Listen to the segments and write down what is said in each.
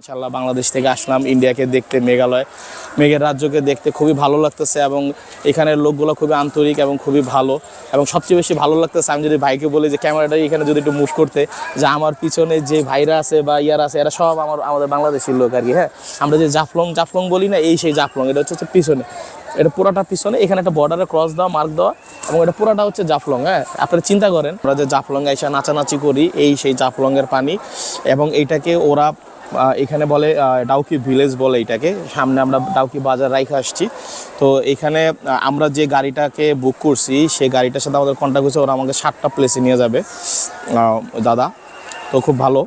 ইনশাল্লাহ বাংলাদেশ থেকে আসলাম, ইন্ডিয়াকে দেখতে মেঘালয়। মেঘের রাজ্যকে দেখতে খুবই ভালো লাগতেছে এবং এখানের লোকগুলো খুবই আন্তরিক এবং খুবই ভালো। এবং সবচেয়ে বেশি ভালো লাগতেছে, আমি যদি ভাইকে বলি যে ক্যামেরাটা এখানে যদি একটু মুভ করতে, যে আমার পিছনে যে ভাইরা আছে বা ইয়ার আছে, এরা সব আমার, আমাদের বাংলাদেশের লোক আর কি হ্যাঁ? আমরা যে জাফলং জাফলং বলি না, এই সেই জাফলং, এটা হচ্ছে পিছনে। এটা পুরাটা পিছনে, এখানে একটা বর্ডারে ক্রস দেওয়া মার্ক দেওয়া, এবং এটা পুরাটা হচ্ছে জাফলং হ্যাঁ? আপনারা চিন্তা করেন, আমরা যে জাফলং এসে নাচানাচি করি, এই সেই জাফলংয়ের পানি, এবং এইটাকে ওরা এখানে বলে ডাউকি ভিলেজ বলে এটাকে। সামনে আমরা ডাউকি বাজার রাইখে আসছি। তো এখানে আমরা যে গাড়িটাকে বুক করছি, সেই গাড়িটার সাথে আমাদের কন্ট্যাক্ট হয়েছে। ওরা আমাকে সাতটা প্লেসে নিয়ে যাবে। দাদা, তো খুব ভালো।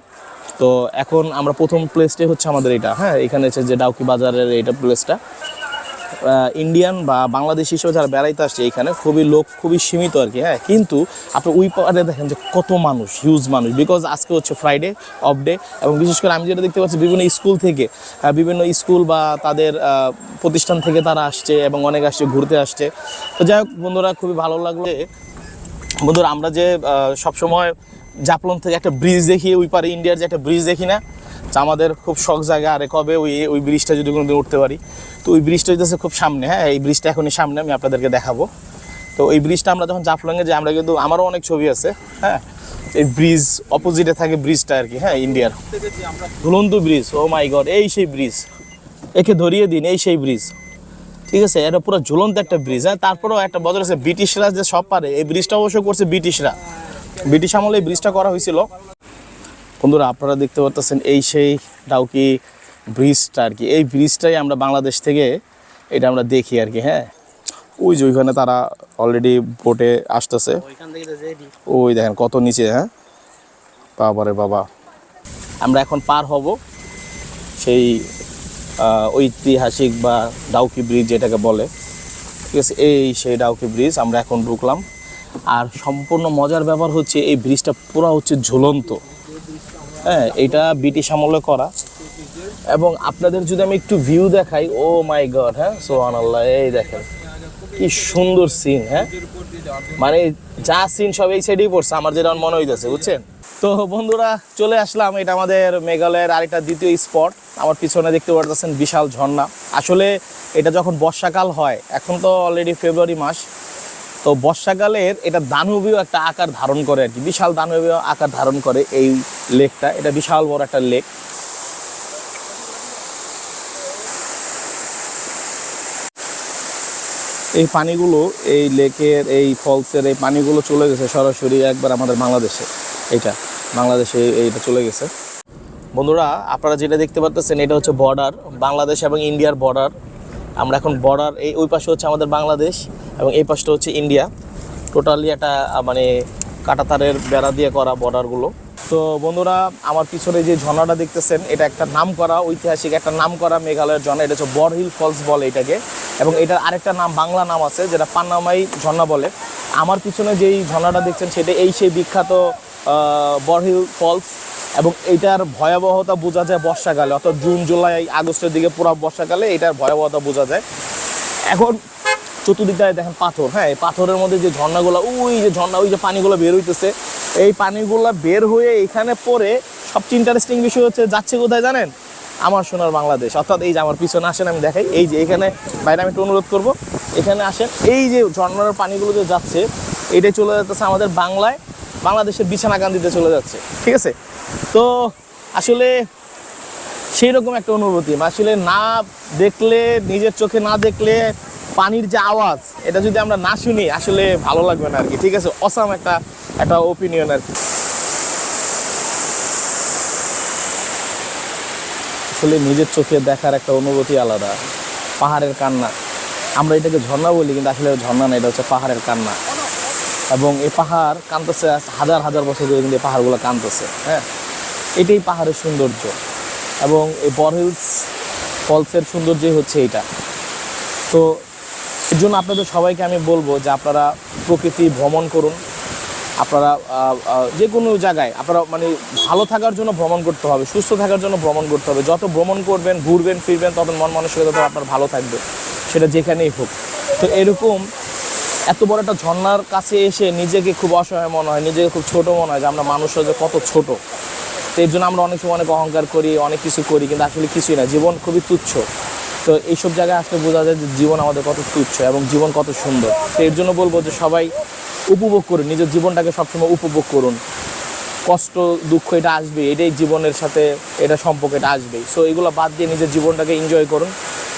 তো এখন আমরা প্রথম প্লেসটাই হচ্ছে আমাদের এটা। হ্যাঁ এখানে হচ্ছে যে ডাউকি বাজারের এইটা প্লেসটা ইন্ডিয়ান বা বাংলাদেশ হিসেবে যারা বেড়াইতে আসছে এখানে, খুবই লোক খুবই সীমিত আর কি হ্যাঁ। কিন্তু আপনি ওই পারে দেখেন যে কত মানুষ হিউজ মানুষ। বিকজ আজকে হচ্ছে ফ্রাইডে অফ ডে এবং বিশেষ করে আমি যেটা দেখতে পাচ্ছি, বিভিন্ন স্কুল থেকে বিভিন্ন স্কুল বা তাদের প্রতিষ্ঠান থেকে তারা আসছে এবং অনেক আসছে, ঘুরতে আসছে। তো যাই হোক, বন্ধুরা, খুবই ভালো লাগল বন্ধুরা, আমরা যে সবসময় জাপলন থেকে একটা ব্রিজ দেখি, ওই পারে ইন্ডিয়ার যে একটা ব্রিজ দেখি না আমাদের খুব শখ জায়গা, আরে কবে ওই ওই ব্রিজটা যদি কোনোদিন উঠতে পারি? তো ওই ব্রিজটা হইতেছে খুব সামনে হ্যাঁ? এই ব্রিজটা এখনই সামনে, আমি আপনাদেরকে দেখাবো। তো এই ব্রিজটা আমরা যখন জাফলংয়ে যাই, আমরা কিন্তু, আমারও অনেক ছবি আছে হ্যাঁ? এই ব্রিজ, অপোজিটে থাকে ব্রিজটা আর কি হ্যাঁ ইন্ডিয়ার। ঝুলন্ত ব্রিজ, ও মাই গড, এই সেই ব্রিজ। একে ধরিয়ে দিন, এই সেই ব্রিজ। ঠিক আছে? এটা পুরো ঝুলন্ত একটা ব্রিজ হ্যাঁ? তারপরেও একটা বদল আছে, ব্রিটিশরা যে সব পারে, এই ব্রিজটা অবশ্য করছে ব্রিটিশরা। ব্রিটিশ আমলে এই ব্রিজটা করা হয়েছিল। বন্ধুরা আপনারা দেখতে পাচ্ছেন এই সেই ডাউকি ব্রিজটা আর কি। এই ব্রিজটাই আমরা বাংলাদেশ থেকে এটা আমরা দেখি আর কি হ্যাঁ। ওই যে ওইখানে তারা অলরেডি বোটে আসতেছে। ওই দেখেন কত নিচে হ্যাঁ। বাবারে বাবা। আমরা এখন পার হব সেই ঐতিহাসিক বা ডাউকি ব্রিজ যেটাকে বলে। ঠিক আছে এই সেই ডাউকি ব্রিজ আমরা এখন ঢুকলাম। আর সম্পূর্ণ মজার ব্যাপার হচ্ছে এই ব্রিজটা পুরো হচ্ছে ঝুলন্ত। হ্যাঁ এটা ব্রিটিশ আমলে করা। এবং আপনাদের যদি আমি একটু ভিউ দেখাই, ও মাই গড হ্যাঁ সোহান আল্লাহ এই দেখেন, কি সুন্দর সিন হ্যাঁ। মানে যা সিন সব এই সাইডেই পড়ছে, আমার যেটা মনে হইতেছে, বুঝছেন? তো বন্ধুরা, চলে আসলাম, এটা আমাদের মেঘালয়ের আরেকটা দ্বিতীয় স্পট আমার পিছনে দেখতে পারতেছেন বিশাল ঝর্ণা। আসলে এটা যখন বর্ষাকাল হয়, এখন তো অলরেডি ফেব্রুয়ারি মাস তো বর্ষাকালের এটা দানবীয় একটা আকার ধারণ করে আর কি, বিশাল দানবীয় আকার ধারণ করে এই লেকটা। এটা বিশাল বড় একটা লেক। এই পানিগুলো, এই লেকের, এই ফলসের এই পানিগুলো চলে গেছে সরাসরি একবার আমাদের বাংলাদেশে। এটা বাংলাদেশে এইটা চলে গেছে। বন্ধুরা, আপনারা যেটা দেখতে পাচ্ছেন এটা হচ্ছে বর্ডার বাংলাদেশ এবং ইন্ডিয়ার বর্ডার আমরা এখন বর্ডার এই ওই পাশে হচ্ছে আমাদের বাংলাদেশ এবং এই পাশটা হচ্ছে ইন্ডিয়া টোটালি একটা মানে কাটাতারের বেড়া দিয়ে করা বর্ডারগুলো তো বন্ধুরা, আমার পিছনে যে ঝর্ণাটা দেখতেছেন, এটা একটা নাম করা ঐতিহাসিক একটা নাম করা মেঘালয়ের ঝর্ণা। এটা হচ্ছে বরহিল ফলস বলে এটাকে। এবং এটার আরেকটা নাম, বাংলা নাম আছে, যেটা পান্নামাই ঝর্ণা বলে। আমার পিছনে যেই ঝর্ণাটা দেখছেন, সেটা এই সেই বিখ্যাত বরহিল ফলস এবং এইটার ভয়াবহতা বোঝা যায় বর্ষাকালে, অর্থাৎ জুন, জুলাই, আগস্টের দিকে পুরো বর্ষাকালে এটার ভয়াবহতা বোঝা যায়। এখন চতুর্দিকটায় দেখেন পাথর হ্যাঁ এই পাথরের মধ্যে যে ঝর্ণাগুলো, ওই যে ঝর্ণা, ওই যে পানিগুলো বের হইতেছে, এই পানিগুলো বের হয়ে এখানে পরে সবচেয়ে ইন্টারেস্টিং বিষয় হচ্ছে, যাচ্ছে কোথায় জানেন? আমার সোনার বাংলাদেশ। অর্থাৎ এই যে আমার পিছনে আসেন, আমি দেখাই, এই যে এখানে বাইরে আমি একটু অনুরোধ করব, এখানে আসেন, এই যে ঝর্ণার পানিগুলো যে যাচ্ছে, এটাই চলে যাচ্ছে আমাদের বাংলায়। বাংলাদেশের বিছানাকান্দিতে চলে যাচ্ছে, ঠিক আছে? তো আসলে সেই রকম একটা অনুভূতি। আসলে না দেখলে, নিজের চোখে না দেখলে পানির যে আওয়াজ, এটা যদি আমরা না শুনি, আসলে ভালো লাগবে না আর কি ঠিক আছে? অসাম একটা একটা ওপিনিয়ন আর কি। আসলে নিজের চোখে দেখার একটা অনুভূতি আলাদা, পাহাড়ের কান্না। আমরা এটাকে ঝর্ণা বলি, কিন্তু আসলে ঝর্ণা না, এটা হচ্ছে পাহাড়ের কান্না। এবং এই পাহাড় কাঁদতেছে, হাজার হাজার বছর ধরে কিন্তু এই পাহাড়গুলো কাঁদতেছে হ্যাঁ? এটাই পাহাড়ের সৌন্দর্য এবং এই বরহিলস ফলসের সৌন্দর্যই হচ্ছে এইটা তো এর জন্য আপনাদের সবাইকে আমি বলব যে আপনারা প্রকৃতি ভ্রমণ করুন, আপনারা যে কোনো জায়গায় আপনারা মানে ভালো থাকার জন্য ভ্রমণ করতে হবে, সুস্থ থাকার জন্য ভ্রমণ করতে হবে। যত ভ্রমণ করবেন, ঘুরবেন, ফিরবেন, তত মন মানসিকতা আপনার ভালো থাকবে, সেটা যেখানেই হোক। তো এরকম এত বড় একটা ঝর্নার কাছে এসে নিজেকে খুব অসহায় মনে হয়, নিজেকে খুব ছোট মনে হয় যে আমরা মানুষ যে কত ছোট। তো এর জন্য আমরা অনেক সময় অনেক অহংকার করি, অনেক কিছু করি, কিন্তু আসলে কিছুই না, জীবন খুবই তুচ্ছ। তো এইসব জায়গায় আসলে বোঝা যায় যে জীবন আমাদের কত তুচ্ছ এবং জীবন কত সুন্দর। তো এর জন্য বলব যে সবাই উপভোগ করুন, নিজের জীবনটাকে সবসময় উপভোগ করুন। কষ্ট, দুঃখ, এটা আসবে এটাই জীবনের সাথে, এটা সম্পর্ক, এটা আসবেই। সো এগুলো বাদ দিয়ে নিজের জীবনটাকে এনজয় করুন।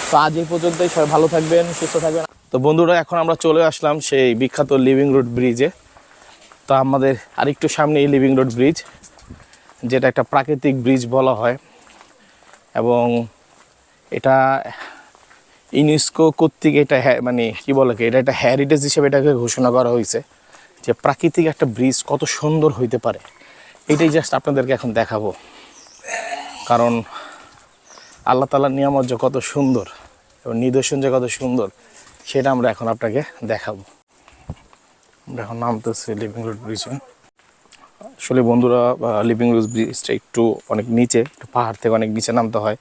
তো আজ এই পর্যন্তই, সবাই ভালো থাকবেন, সুস্থ থাকবেন। তো বন্ধুরা, এখন আমরা চলে আসলাম সেই বিখ্যাত লিভিং রোড ব্রিজে তো আমাদের আরেকটু সামনে এই লিভিং রোড ব্রিজ যেটা একটা প্রাকৃতিক ব্রিজ বলা হয়। এবং এটা ইউনেস্কো কর্তৃক এটা মানে কি বলে এটা একটা হ্যারিটেজ হিসেবে এটাকে ঘোষণা করা হয়েছে যে প্রাকৃতিক একটা ব্রিজ কত সুন্দর হইতে পারে। এটাই জাস্ট আপনাদেরকে এখন দেখাবো। কারণ আল্লাহ তালার নিয়ামত যে কত সুন্দর এবং নিদর্শন যে কত সুন্দর সেটা আমরা এখন আপনাকে দেখাবো। আমরা এখন নামতেছি লিভিং রোড ব্রিজে আসলে বন্ধুরা লিভিং রোড ব্রিজটা একটু অনেক নিচে, একটু পাহাড় থেকে অনেক নিচে নামতে হয়।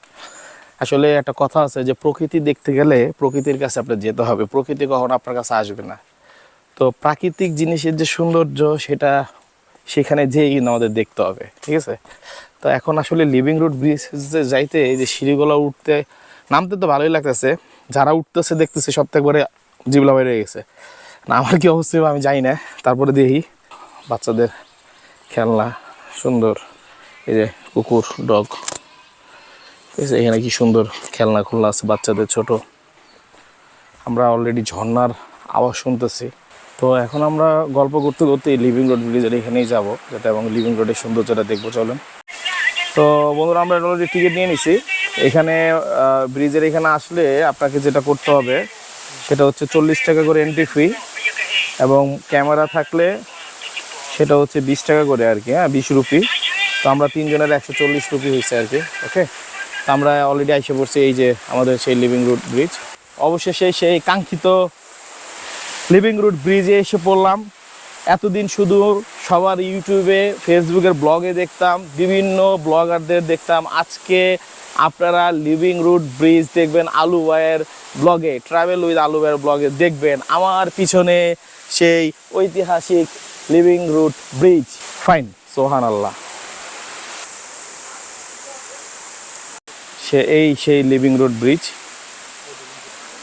আসলে একটা কথা আছে যে, প্রকৃতি দেখতে গেলে প্রকৃতির কাছে আপনার যেতে হবে। প্রকৃতি কখনো আপনার কাছে আসবে না। তো প্রাকৃতিক জিনিসের যে সৌন্দর্য, সেটা সেখানে যেই কিন্তু আমাদের দেখতে হবে। ঠিক আছে? তো এখন আসলে লিভিং রুট ব্রিজ যাইতে, এই যে সিঁড়িগুলো উঠতে নামতে তো ভালোই লাগতেছে। যারা উঠতেছে, দেখতেছে সব থেকে একবারে জিবলা বাইরে গেছে। না, আমার কি অবস্থা আমি যাই না। তারপরে দেখি বাচ্চাদের খেলনা, সুন্দর। এই যে কুকুর, ডগ। এখানে কি সুন্দর খেলনা খুলনা আছে বাচ্চাদের ছোট। আমরা অলরেডি ঝর্নার আওয়াজ শুনতেছি। তো এখন আমরা গল্প করতে করতে লিভিং রোড ব্রিজের এখানেই যাব, যাতে এবং লিভিং রোডের সৌন্দর্যটা দেখব, চলেন। তো বন্ধুরা, আমরা অলরেডি টিকিট নিয়ে নিছি। এখানে ব্রিজের এখানে আসলে আপনাকে যেটা করতে হবে, সেটা হচ্ছে চল্লিশ টাকা করে এন্ট্রি ফি এবং ক্যামেরা থাকলে সেটা হচ্ছে বিশ টাকা করে আর কি হ্যাঁ বিশ রুপি। তো আমরা তিনজনের একশো চল্লিশ রুপি হয়েছে আর কি, ওকে? তো আমরা অলরেডি এসে পড়ছি এই যে আমাদের সেই লিভিং রুট ব্রিজ অবশেষে সেই কাঙ্ক্ষিত লিভিং রুট ব্রিজে এসে পড়লাম। এতদিন শুধু সবার ইউটিউবে ফেসবুকের ব্লগে দেখতাম, বিভিন্ন ব্লগারদের দেখতাম। আজকে আপনারা লিভিং রুট ব্রিজ দেখবেন আলু ভাইয়ের ব্লগে ট্রাভেল উইথ আলু ভাইয়ের ব্লগে দেখবেন আমার পিছনে সেই ঐতিহাসিক লিভিং রুট ব্রিজ ফাইন সোহান আল্লাহ সে এই সেই লিভিং রুট ব্রিজ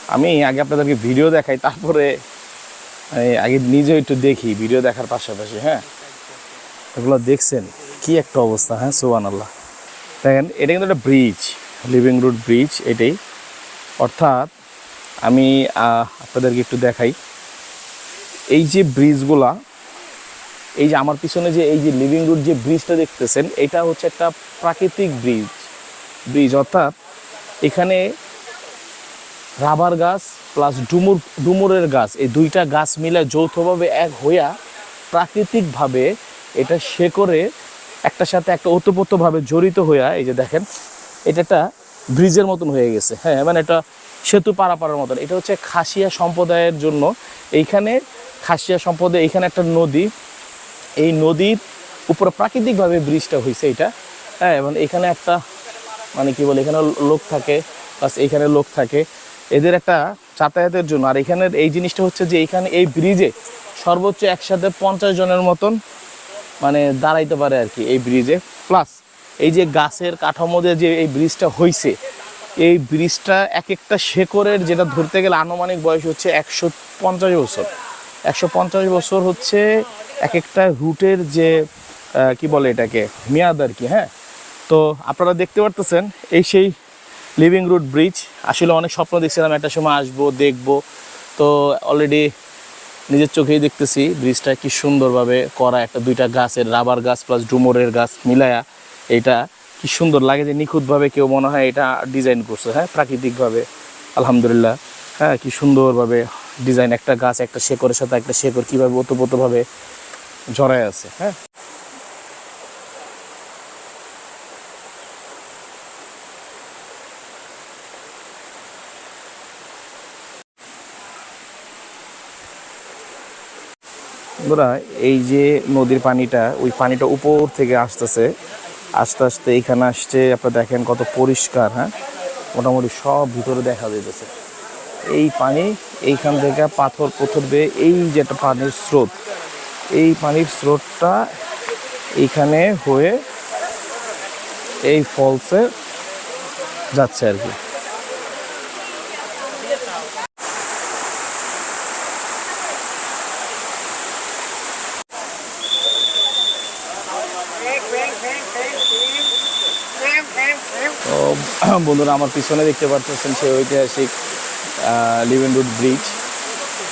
আমি আগে আপনাদেরকে ভিডিও দেখাই তারপরে আগে নিজেও একটু দেখি ভিডিও দেখার পাশাপাশি হ্যাঁ? এগুলো দেখছেন কি একটা অবস্থা হ্যাঁ সোহান আল্লাহ দেখেন, এটা কিন্তু একটা ব্রিজ লিভিং রুট ব্রিজ এটাই। অর্থাৎ আমি আপনাদেরকে একটু দেখাই। এই যে ব্রিজগুলা এই যে আমার পিছনে যে এই যে লিভিং রুট যে ব্রিজটা দেখতেছেন, এটা হচ্ছে একটা প্রাকৃতিক ব্রিজ ব্রিজ অর্থাৎ এখানে রাবার গাছ প্লাস ডুমুর, ডুমুরের গাছ, এই দুইটা গাছ মিলে যৌথভাবে এক হইয়া প্রাকৃতিকভাবে এটা শেকড়ে একটার সাথে একটা ওতপ্রোতভাবে জড়িত হইয়া, এই যে দেখেন এটা একটা ব্রিজের মতন হয়ে গেছে। হ্যাঁ মানে এটা সেতু পারাপারের মতন। এটা হচ্ছে খাসিয়া সম্প্রদায়ের জন্য। এইখানে খাসিয়া সম্প্রদায়, এইখানে একটা নদী। এই নদীর উপরে প্রাকৃতিকভাবে ব্রিজটা হয়েছে এটা। হ্যাঁ এবং এখানে একটা মানে কি বলে, এখানে লোক থাকে প্লাস এইখানে লোক থাকে। এদের একটা যাতায়াতের জন্য। আর এখানের এই জিনিসটা হচ্ছে যে, এইখানে এই ব্রিজে সর্বোচ্চ একসাথে পঞ্চাশ জনের মতন মানে দাঁড়াইতে পারে আর কি এই ব্রিজে প্লাস এই যে গাছের কাঠামো যে এই ব্রিজটা হয়েছে এই ব্রিজটা এক একটা শেকড়ের যেটা ধরতে গেলে আনুমানিক বয়স হচ্ছে একশো পঞ্চাশ বছর। একশো পঞ্চাশ বছর হচ্ছে এক একটা রুটের যে কি বলে এটাকে, মেয়াদ আর কি হ্যাঁ? তো আপনারা দেখতে পারতেছেন, এই সেই লিভিং রুট ব্রিজ আসলে অনেক স্বপ্ন দেখছিলাম, একটা সময় আসব, দেখব। তো অলরেডি নিজের চোখেই দেখতেছি ব্রিজটা কি সুন্দরভাবে করা, একটা দুইটা গাছের রাবার গাছ প্লাস ডুমোরের গাছ মিলায়া এটা কি সুন্দর লাগে যে নিখুঁতভাবে কেউ মনে হয় এটা ডিজাইন করছে হ্যাঁ? প্রাকৃতিকভাবে, আলহামদুলিল্লাহ। হ্যাঁ কি সুন্দরভাবে ডিজাইন একটা গাছ, একটা শেকরের সাথে একটা শেকর কীভাবে ওতপ্রোতভাবে জড়ায় আছে হ্যাঁ? বন্ধুরা, এই যে নদীর পানিটা, ওই পানিটা উপর থেকে আসতেছে, আস্তে আস্তে এইখানে আসছে, আপনারা দেখেন কত পরিষ্কার হ্যাঁ? মোটামুটি সব ভিতরে দেখা যেতেছে এই পানি, এইখান থেকে পাথর পথর বেয়ে এই যে একটা পানির স্রোত, এই পানির স্রোতটা এইখানে হয়ে এই ফলসে যাচ্ছে আর কি তো বন্ধুরা আমার পিছনে দেখতে পাচ্ছেন সেই ঐতিহাসিক লিভেন রুট ব্রিজ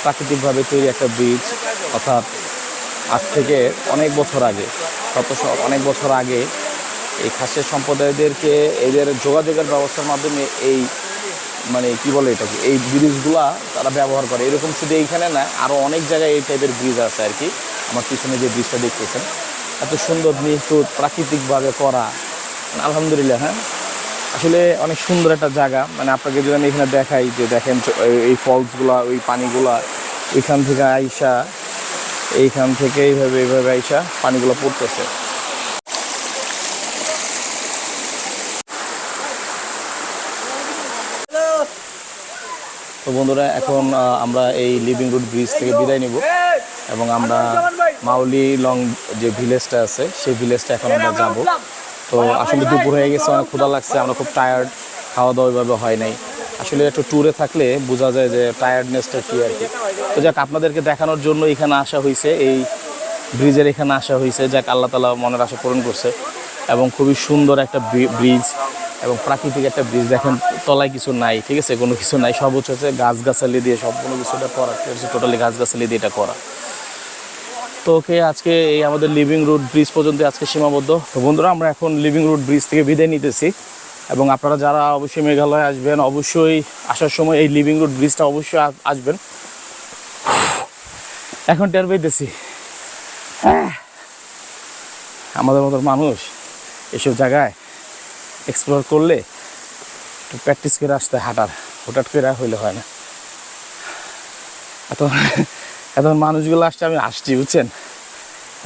প্রাকৃতিকভাবে তৈরি একটা ব্রিজ অর্থাৎ আজ থেকে অনেক বছর আগে, শত অনেক বছর আগে এই খাসের সম্প্রদায়দেরকে, এদের যোগাযোগের ব্যবস্থার মাধ্যমে এই মানে কি বলে এটাকে, এই ব্রিজগুলা তারা ব্যবহার করে। এরকম শুধু এইখানে না আরও অনেক জায়গায় এই টাইপের ব্রিজ আছে আর কি। আমার পিছনে যে ব্রিজটা দেখতেছেন, এত সুন্দর, নিখুঁত, প্রাকৃতিকভাবে করা। আলহামদুলিল্লাহ হ্যাঁ? আসলে অনেক সুন্দর একটা জায়গা। মানে আপনাকে যদি আমি এখানে দেখাই যে দেখেন এই- ফলসগুলা ওই পানিগুলা এখান থেকে আইসা এইখান থেকে এইভাবে এইভাবে আইসা পানিগুলো পড়তেছে। তো বন্ধুরা এখন আমরা এই লিভিং রুট ব্রিজ থেকে বিদায় নিব। এবং আমরা মাউলি লং যে ভিলেজটা আছে সেই ভিলেজটা এখন আমরা যাব। তো আসলে দুপুর হয়ে গেছে, অনেক ক্ষুধা লাগছে, আমরা খুব টায়ার্ড খাওয়া দাওয়া ওইভাবে হয় নাই। আসলে একটু ট্যুরে থাকলে বোঝা যায় যে টায়ার্ডনেসটা কী আর কি। তো যাক, আপনাদেরকে দেখানোর জন্য এখানে আসা হয়েছে এই ব্রিজের এখানে আসা হয়েছে যাক, আল্লাহ তালা মনের আশা পূরণ করছে। এবং খুবই সুন্দর একটা ব্রিজ এবং প্রাকৃতিক একটা ব্রিজ দেখেন, তলায় কিছু নাই, ঠিক আছে? কোনো কিছু নাই সব হচ্ছে, গাছগাছালি দিয়ে সম্পূর্ণ কিছুটা করা টোটালি গাছগাছালি দিয়ে এটা করা। তো ওকে আজকে এই আমাদের লিভিং রুট ব্রিজ পর্যন্ত আজকে সীমাবদ্ধ। তো বন্ধুরা, আমরা এখন লিভিং রুট ব্রিজ থেকে বিদায় নিতেছি। এবং আপনারা যারা অবশ্যই মেঘালয় আসবেন, অবশ্যই আসার সময় এই লিভিং রুট ব্রিজটা অবশ্যই আসবেন। এখন টের হ্যাঁ। আমাদের মতো মানুষ এসব জায়গায় এক্সপ্লোর করলে একটু প্র্যাকটিস করে আসতে হাঁটার। হঠাৎ করে হইলে হয় না। এত এখন মানুষগুলো আসছে, আমি আসছি, বুঝছেন?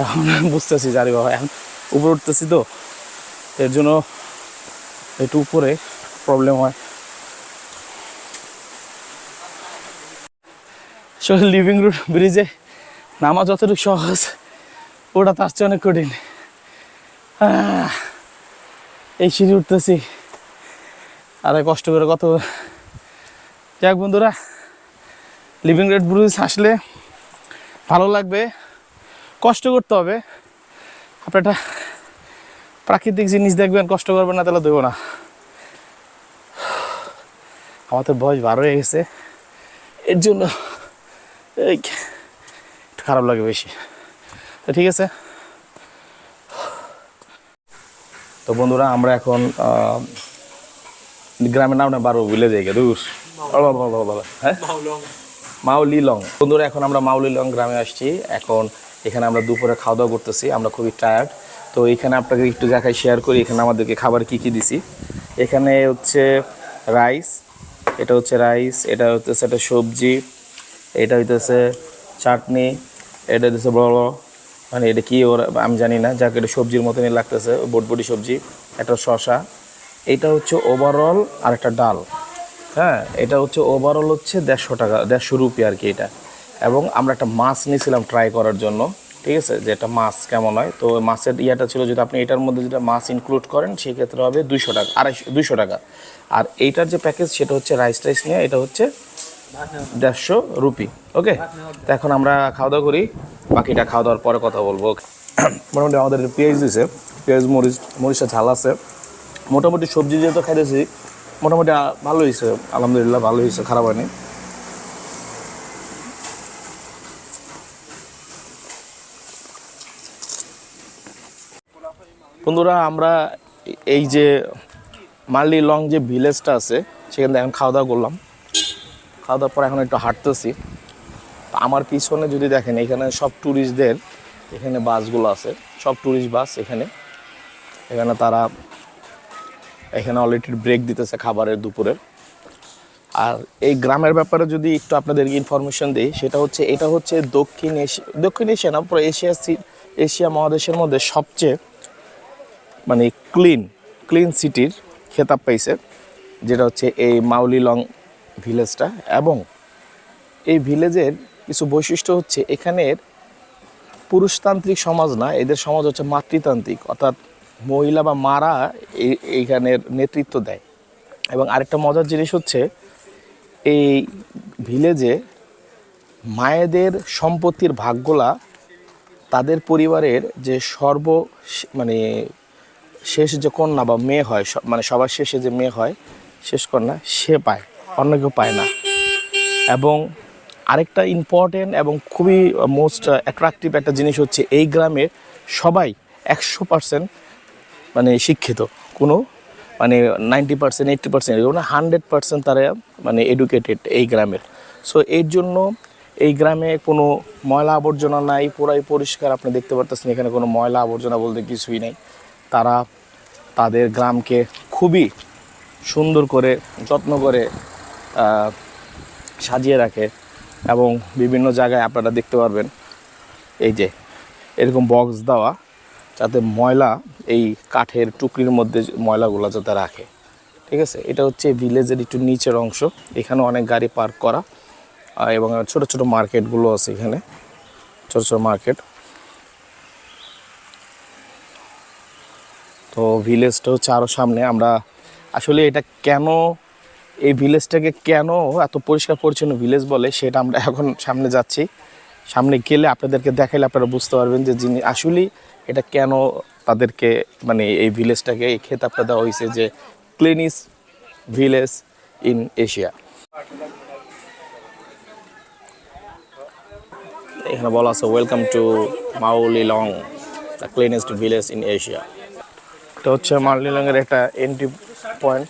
এখন বুঝতেছি জানি বাবা, এখন উপরে উঠতেছি তো, এর জন্য একটু উপরে প্রবলেম হয়। আসলে লিভিং রুট ব্রিজে নামা যতটুকু সহজ, ওটা তার চেয়ে অনেক কঠিন। এই সিঁড়ি উঠতেছি। আরে কষ্ট করে কত যাক বন্ধুরা লিভিং রেড ব্রিজ আসলে ভালো লাগবে কষ্ট করতে হবে। আপনি একটা প্রাকৃতিক জিনিস দেখবেন কষ্ট করবেন না তাহলে দেবো না। আমার তো বয়স বারো হয়ে গেছে। এর জন্য এই একটু খারাপ লাগে বেশি। তো ঠিক আছে। তো বন্ধুরা আমরা এখন আহ, গ্রামের নাম না বারো ভুলে যাই দূর। বলো, বলো, বলো, বলো। হ্যাঁ? মাউলি লং বন্ধুরা, এখন আমরা মাউলি লং গ্রামে আসছি। এখন এখানে আমরা দুপুরে খাওয়া দাওয়া করতেছি। আমরা খুবই টায়ার্ড তো এখানে আপনাকে একটু দেখাই শেয়ার করি এখানে আমাদেরকে খাবার কি কি দিছি। এখানে হচ্ছে রাইস এটা হচ্ছে রাইস এটা হচ্ছে একটা সবজি, এটা হইতেছে চাটনি, এটা বড় বড় মানে এটা কি ওর, আমি জানি না। যাকে, এটা সবজির মতনই লাগতেছে, বটবটি সবজি, একটা শশা এটা হচ্ছে ওভারঅল আর একটা ডাল। হ্যাঁ এটা হচ্ছে ওভারঅল হচ্ছে দেড়শো টাকা, দেড়শো রুপি আর কি এটা। এবং আমরা একটা মাছ নিয়েছিলাম ট্রাই করার জন্য, ঠিক আছে? যে একটা মাছ কেমন হয়। তো মাছের ইয়েটা ছিল, যদি আপনি এটার মধ্যে যেটা মাছ ইনক্লুড করেন সেই ক্ষেত্রে হবে দুইশো টাকা, আড়াইশো, দুইশো টাকা। আর এইটার যে প্যাকেজ সেটা হচ্ছে রাইস টাইস নিয়ে, এটা হচ্ছে দেড়শো রুপি ওকে তো এখন আমরা খাওয়া দাওয়া করি, বাকিটা খাওয়া দাওয়ার পরে কথা বলব, okay? মোটামুটি আমাদের পেঁয়াজ দিছে, পেঁয়াজ, মরিচ মরিচটা ঝাল আছে। মোটামুটি সবজি যেহেতু খাইতেছি মোটামুটি ভালো হয়েছে। আলহামদুলিল্লাহ ভালো হয়েছে, খারাপ হয়নি। বন্ধুরা, আমরা এই যে মাল্লি লং যে ভিলেজটা আছে, সেখান এখন খাওয়া দাওয়া করলাম। খাওয়া দাওয়ার পর এখন একটু হাঁটতেছি। আমার পিছনে যদি দেখেন, এখানে সব ট্যুরিস্টদের এখানে বাসগুলো আছে। সব ট্যুরিস্ট বাস এখানে। এখানে তারা এখানে অলরেডি ব্রেক দিতেছে খাবারের দুপুরের। আর এই গ্রামের ব্যাপারে যদি একটু আপনাদের ইনফরমেশন দিই, সেটা হচ্ছে, এটা হচ্ছে দক্ষিণ এশিয়া দক্ষিণ এশিয়া না, পুরো এশিয়া এশিয়া মহাদেশের মধ্যে সবচেয়ে মানে ক্লিন ক্লিন সিটির খেতাব পাইছে, যেটা হচ্ছে এই মাউলি লং ভিলেজটা। এবং এই ভিলেজের কিছু বৈশিষ্ট্য হচ্ছে, এখানের পুরুষতান্ত্রিক সমাজ না, এদের সমাজ হচ্ছে মাতৃতান্ত্রিক। অর্থাৎ মহিলা বা মারা এই এইখানের নেতৃত্ব দেয়। এবং আরেকটা মজার জিনিস হচ্ছে, এই ভিলেজে মায়েদের সম্পত্তির ভাগগুলা তাদের পরিবারের যে সর্ব মানে শেষ যে কন্যা বা মেয়ে হয় মানে সবার শেষে যে মেয়ে হয়, শেষ কন্যা, সে পায়, অন্য কেউ পায় না। এবং আরেকটা ইম্পর্টেন্ট এবং খুবই মোস্ট অ্যাট্রাকটিভ একটা জিনিস হচ্ছে, এই গ্রামের সবাই একশো পার্সেন্ট মানে শিক্ষিত। কোনো মানে নাইনটি পার্সেন্ট এইট্টি পার্সেন্ট এরকম না হান্ড্রেড পার্সেন্ট তারা মানে এডুকেটেড এই গ্রামের। সো এর জন্য এই গ্রামে কোনো ময়লা আবর্জনা নাই, পুরাই পরিষ্কার। আপনি দেখতে পারতেছেন এখানে কোনো ময়লা আবর্জনা বলতে কিছুই নেই। তারা তাদের গ্রামকে খুবই সুন্দর করে, যত্ন করে সাজিয়ে রাখে এবং বিভিন্ন জায়গায় আপনারা দেখতে পারবেন। এই যে, এরকম বক্স দেওয়া। যাতে ময়লা এই কাঠের টুকরির মধ্যে ময়লাগুলো যাতে রাখে। ঠিক আছে? এটা হচ্ছে ভিলেজের একটু নিচের অংশ। এখানে অনেক গাড়ি পার্ক করা। এবং ছোট ছোট মার্কেটগুলো আছে এখানে। ছোট ছোট মার্কেট। তো ভিলেজটা হচ্ছে আরও সামনে। আমরা আসলে এটা কেন, এই ভিলেজটাকে কেন এত পরিষ্কার পরিচ্ছন্ন ভিলেজ বলে, সেটা আমরা এখন সামনে যাচ্ছি। সামনে গেলে আপনাদেরকে দেখাইলে আপনারা বুঝতে পারবেন যে যিনি আসলেই এটা কেন তাদেরকে মানে এই ভিলেজটাকে, এই খেতাবটা দেওয়া হয়েছে যে ক্লিনিস ভিলেজ ইন এশিয়া। এখানে বলা আছে welcome to Mawlynnong the cleanest village in Asia এটা হচ্ছে মাউলিলংয়ের একটা এন্ট্রি পয়েন্ট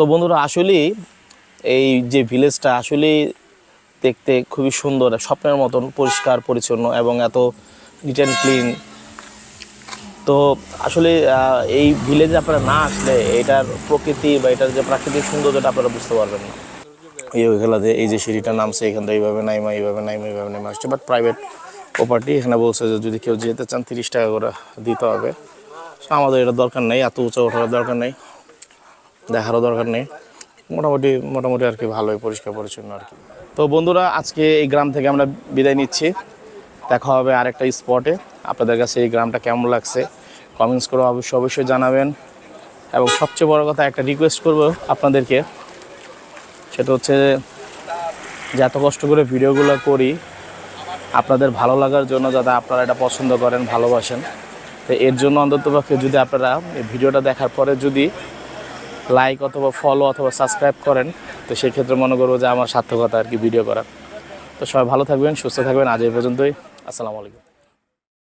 তো বন্ধুরা আসলেই এই যে ভিলেজটা আসলেই দেখতে খুবই সুন্দর, স্বপ্নের মতন পরিষ্কার, পরিচ্ছন্ন এবং এত নিট অ্যান্ড ক্লিন তো আসলে এই ভিলেজে আপনারা না আসলে এটার প্রকৃতি বা এটার যে প্রাকৃতিক সৌন্দর্যটা আপনারা বুঝতে পারবেন না। এই খেলাতে এই যে সিঁড়িটা নামছে, এখান থেকে এইভাবে নাইমা এইভাবে নাইমা এইভাবে নাইমা আসছে। বাট প্রাইভেট প্রপার্টি এখানে বলছে যে যদি কেউ যেতে চান, তিরিশ টাকা করে দিতে হবে। আমাদের এটা দরকার নেই, এত উঁচা ওঠার দরকার নেই। দেখারও দরকার নেই। মোটামুটি মোটামুটি আর কি ভালোই, পরিষ্কার, পরিচ্ছন্ন আর কি। তো বন্ধুরা, আজকে এই গ্রাম থেকে আমরা বিদায় নিচ্ছি। দেখা হবে আরেকটা স্পটে আপনাদের কাছে এই গ্রামটা কেমন লাগছে কমেন্টস করে অবশ্যই অবশ্যই জানাবেন। এবং সবচেয়ে বড় কথা, একটা রিকোয়েস্ট করব আপনাদেরকে। সেটা হচ্ছে যে, এত কষ্ট করে ভিডিওগুলো করি, আপনাদের ভালো লাগার জন্য যাতে আপনারা এটা পছন্দ করেন, ভালোবাসেন। তো এর জন্য অন্ততপক্ষে যদি আপনারা এই ভিডিওটা দেখার পরে যদি লাইক অথবা ফলো অথবা সাবস্ক্রাইব করেন। তো সেই ক্ষেত্রে মনে করব যে আমার সার্থকতা আর কি ভিডিও করার। তো সবাই ভালো থাকবেন, সুস্থ থাকবেন। আজ এই পর্যন্তই। আসসালামু আলাইকুম।